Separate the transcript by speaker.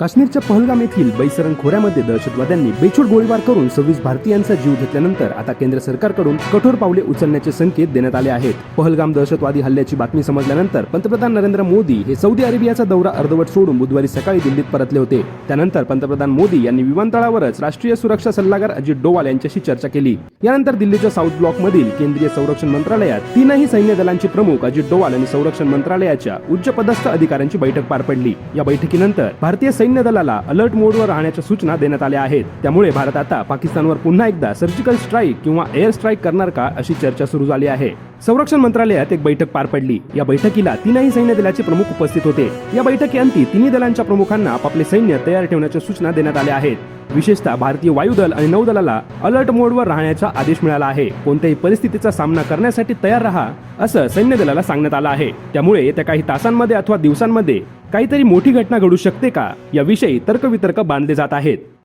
Speaker 1: काश्मीरच्या पहलगाम येथील बैसरण खोऱ्यामध्ये दहशतवाद्यांनी बेछूट गोळीबार करून सव्वीस भारतीयांचा जीव घेतल्यानंतर आता केंद्र सरकारकडून कठोर पावले उचलण्याचे संकेत देण्यात आले आहेत. पहलगाम दहशतवादी हल्ल्याची बातमी समजल्यानंतर पंतप्रधान नरेंद्र मोदी हे सौदी अरेबियाचा दौरा अर्धवट सोडून बुधवारी सकाळी दिल्लीत परतले होते. त्यानंतर पंतप्रधान मोदी यांनी विमानतळावरच राष्ट्रीय सुरक्षा सल्लागार अजित डोवाल यांच्याशी चर्चा केली. यानंतर दिल्लीच्या साऊथ ब्लॉक मधील केंद्रीय संरक्षण मंत्रालयात तीनही सैन्य दलांचे प्रमुख अजित डोवाल आणि संरक्षण मंत्रालयाच्या उच्च पदस्थ अधिकाऱ्यांची बैठक पार पडली. या बैठकीनंतर भारतीय सैन्य दलाला अलर्ट मोडवर राहण्याच्या सूचना देण्यात आल्या आहेत. त्यामुळे भारत आता पाकिस्तानवर पुन्हा एकदा सर्जिकल स्ट्राईक किंवा एअर स्ट्राईक करणार का अशी चर्चा सुरू झाली आहे. संरक्षण मंत्रालयात एक बैठक पार पडली. या बैठकीला तीनही सैन्य दलाचे प्रमुख उपस्थित होते. या बैठकीअंती तिन्ही दलांच्या प्रमुखांना आपापले सैन्य तयार ठेवण्याच्या सूचना देण्यात आल्या आहेत. विशेषतः भारतीय वायुदल आणि नौदलाला अलर्ट मोडवर राहण्याचा आदेश मिळाला आहे. कोणत्याही परिस्थितीचा सामना करण्यासाठी तयार राहा असं सैन्य दलाला सांगण्यात आलं आहे. त्यामुळे येत्या काही तासांमध्ये अथवा दिवसांमध्ये काहीतरी मोठी घटना घडू शकते का? याविषयी तर्कवितर्क बांधले जात आहेत.